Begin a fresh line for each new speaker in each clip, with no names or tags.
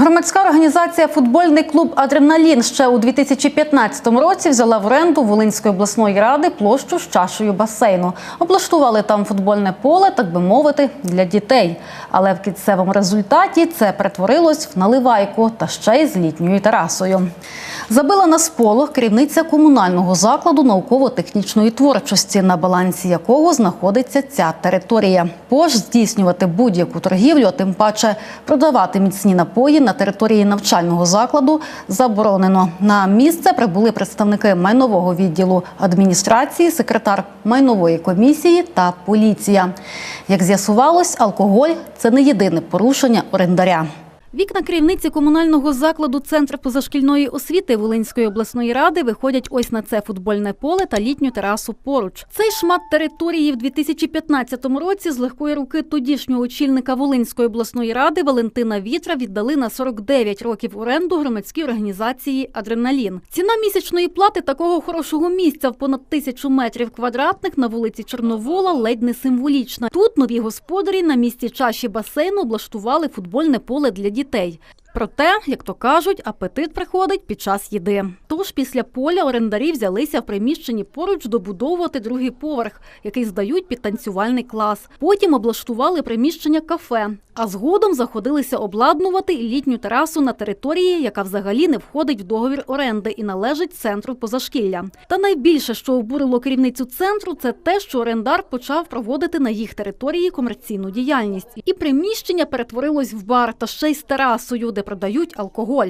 Громадська організація Футбольний клуб Адреналін ще у 2015 році взяла в оренду Волинської обласної ради площу з чашею басейну. Облаштували там футбольне поле, так би мовити, для дітей. Але в кінцевому результаті це перетворилось в наливайку та ще й з літньою терасою. Забила на сполох керівниця комунального закладу науково-технічної творчості, на балансі якого знаходиться ця територія. Пож здійснювати будь-яку торгівлю, а тим паче продавати міцні напої на території навчального закладу заборонено. На місце прибули представники майнового відділу адміністрації, секретар майнової комісії та поліція. Як з'ясувалось, алкоголь це не єдине порушення орендаря. Вікна керівниці комунального закладу Центр позашкільної освіти Волинської обласної ради виходять ось на це футбольне поле та літню терасу поруч. Цей шмат території в 2015 році з легкої руки тодішнього очільника Волинської обласної ради Валентина Вітра віддали на 49 років оренду громадській організації Адреналін. Ціна місячної плати такого хорошого місця в понад тисячу метрів квадратних на вулиці Чорновола ледь не символічна. Тут нові господарі на місці чаші басейну облаштували футбольне поле для дітей дітей. Проте, як то кажуть, апетит приходить під час їди. Тож після поля орендарі взялися в приміщенні поруч добудовувати другий поверх, який здають під танцювальний клас. Потім облаштували приміщення кафе, а згодом заходилися обладнувати літню терасу на території, яка взагалі не входить в договір оренди і належить центру позашкілля. Та найбільше, що обурило керівницю центру, це те, що орендар почав проводити на їх території комерційну діяльність, і приміщення перетворилось в бар та ще й з терасою, де продають алкоголь.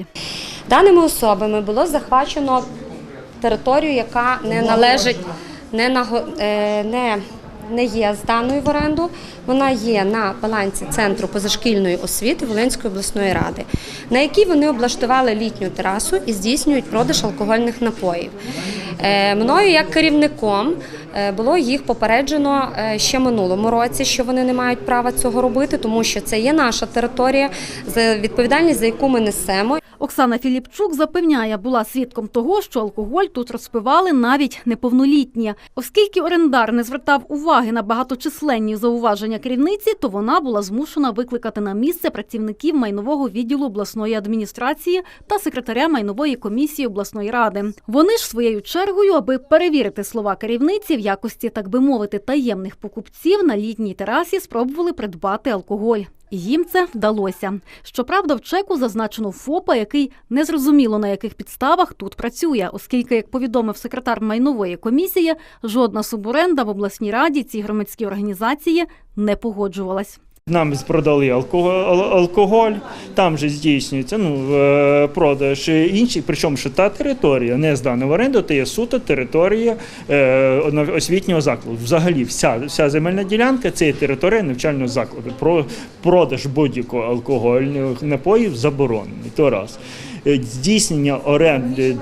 Даними особами було захвачено територію, яка не належить, не, наго- е, не, не є зданою в оренду. Вона є на балансі Центру позашкільної освіти Волинської обласної ради, на якій вони облаштували літню терасу і здійснюють продаж алкогольних напоїв. Е, Мною як керівником е, було їх попереджено е, ще минулому році, що вони не мають права цього робити, тому що це є наша територія, відповідальність за яку ми несемо.
Оксана Філіпчук запевняє, була свідком того, що алкоголь тут розпивали навіть неповнолітні. Оскільки орендар не звертав уваги на багаточисленні зауваження керівниці, то вона була змушена викликати на місце працівників майнового відділу обласної адміністрації та секретаря майнової комісії обласної ради. Вони ж своєю чергою, аби перевірити слова керівниці в якості, так би мовити, таємних покупців на літній терасі спробували придбати алкоголь. Їм це вдалося. Щоправда, в чеку зазначено ФОПа, який незрозуміло на яких підставах тут працює, оскільки, як повідомив секретар майнової комісії, жодна суборенда в обласній раді цій громадській організації не погоджувалась.
Нам продали алкоголь, там же здійснюється ну, е, продаж інший, причому що та територія не здана в оренду, то є суто територія е, освітнього закладу. Взагалі, вся, вся земельна ділянка це є територія навчального закладу. Про продаж будь-якого алкогольних напоїв заборонений. То раз. Е, Здійснення оренди,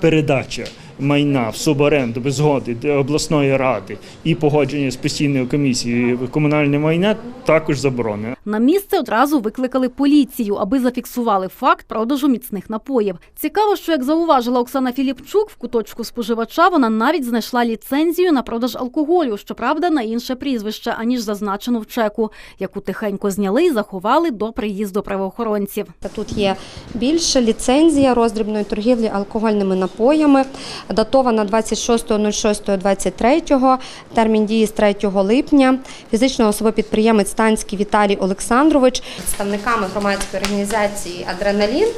передача майна в суборенду без згоди обласної ради і погодження з постійною комісією комунальне майна також заборонено.
На місце одразу викликали поліцію, аби зафіксували факт продажу міцних напоїв. Цікаво, що як зауважила Оксана Філіпчук, в куточку споживача вона навіть знайшла ліцензію на продаж алкоголю, щоправда, на інше прізвище, аніж зазначено в чеку, яку тихенько зняли і заховали до приїзду правоохоронців.
Тут є більше ліцензія роздрібної торгівлі алкогольними напоями, датована 26.06.23, термін дії з 3 липня. Фізична особа підприємець Станський Віталій Олександрович представниками громадської організації Адреналін.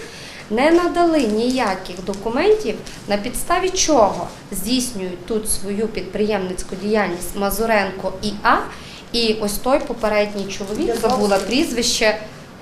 Не надали ніяких документів, на підставі чого здійснюють тут свою підприємницьку діяльність Мазуренко ІА. І ось той попередній чоловік забула прізвище,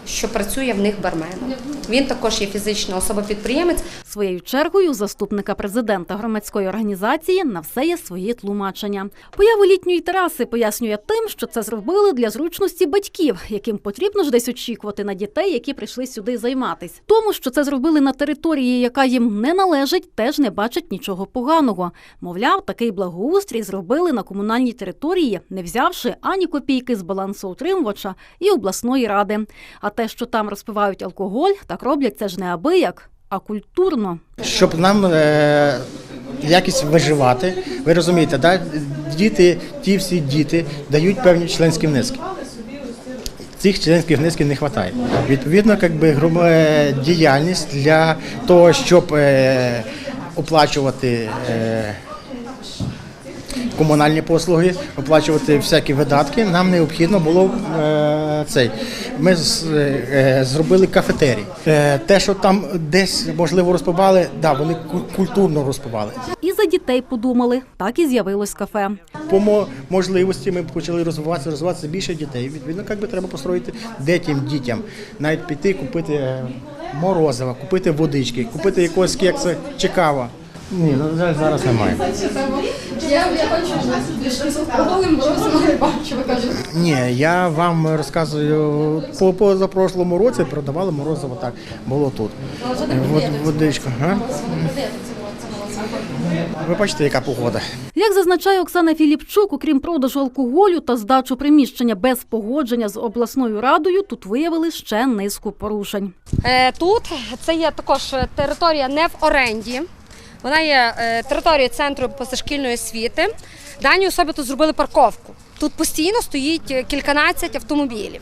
що працює в них барменом. Він також є фізична особа-підприємець.
Своєю чергою заступника президента громадської організації на все є свої тлумачення. Появу літньої тераси пояснює тим, що це зробили для зручності батьків, яким потрібно ж десь очікувати на дітей, які прийшли сюди займатись. Тому, що це зробили на території, яка їм не належить, теж не бачать нічого поганого. Мовляв, такий благоустрій зробили на комунальній території, не взявши ані копійки з балансоутримувача і обласної ради. А те, що там розпивають алкоголь, так роблять це ж не абияк, а культурно.
щоб нам е, якість виживати. Ви розумієте, да? діти, ті всі діти дають певні членські внески. цих членських внесків не вистачає. Відповідно, якби гром- е, діяльність для того, щоб е, оплачувати. е, комунальні послуги, оплачувати всякі видатки. Нам необхідно було е, цей. Ми з- е, зробили кафетерій. Е, те, що там десь можливо розпивали, да, вони культурно розпивали.
І за дітей подумали, так і з'явилось кафе.
По можливості ми почали розвиватися, розвиватися більше дітей. Відповідно, як би треба построїти де тим дітям, навіть піти купити е, морозива, купити водички, купити якогось кекса чи кава. Ні, на жаль, зараз немає.
Я, я хочу алкоголем морозиво не бачу, ви кажете.
Ні, я вам розказую по позапрошлому році продавали морозиво так. Було тут. Вод, водичка. Га? Ви бачите, яка погода.
Як зазначає Оксана Філіпчук, окрім продажу алкоголю та здачу приміщення без погодження з обласною радою, тут виявили ще низку порушень.
Е, Тут це є також територія не в оренді. Вона є е, територією центру позашкільної освіти. Дані особи тут зробили парковку. Тут постійно стоїть е, кільканадцять автомобілів.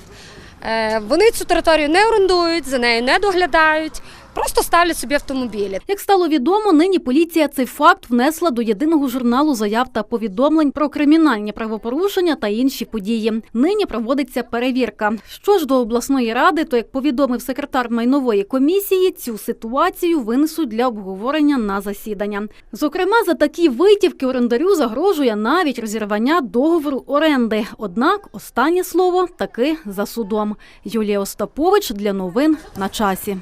Е, Вони цю територію не орендують, за нею не доглядають, просто ставлять собі автомобілі.
Як стало відомо, нині поліція цей факт внесла до єдиного журналу заяв та повідомлень про кримінальні правопорушення та інші події. Нині проводиться перевірка. Що ж до обласної ради, то як повідомив секретар майнової комісії, цю ситуацію винесуть для обговорення на засідання. Зокрема, за такі витівки орендарю загрожує навіть розірвання договору оренди. Однак останнє слово таки за судом. Юлія Остапович для новин на часі.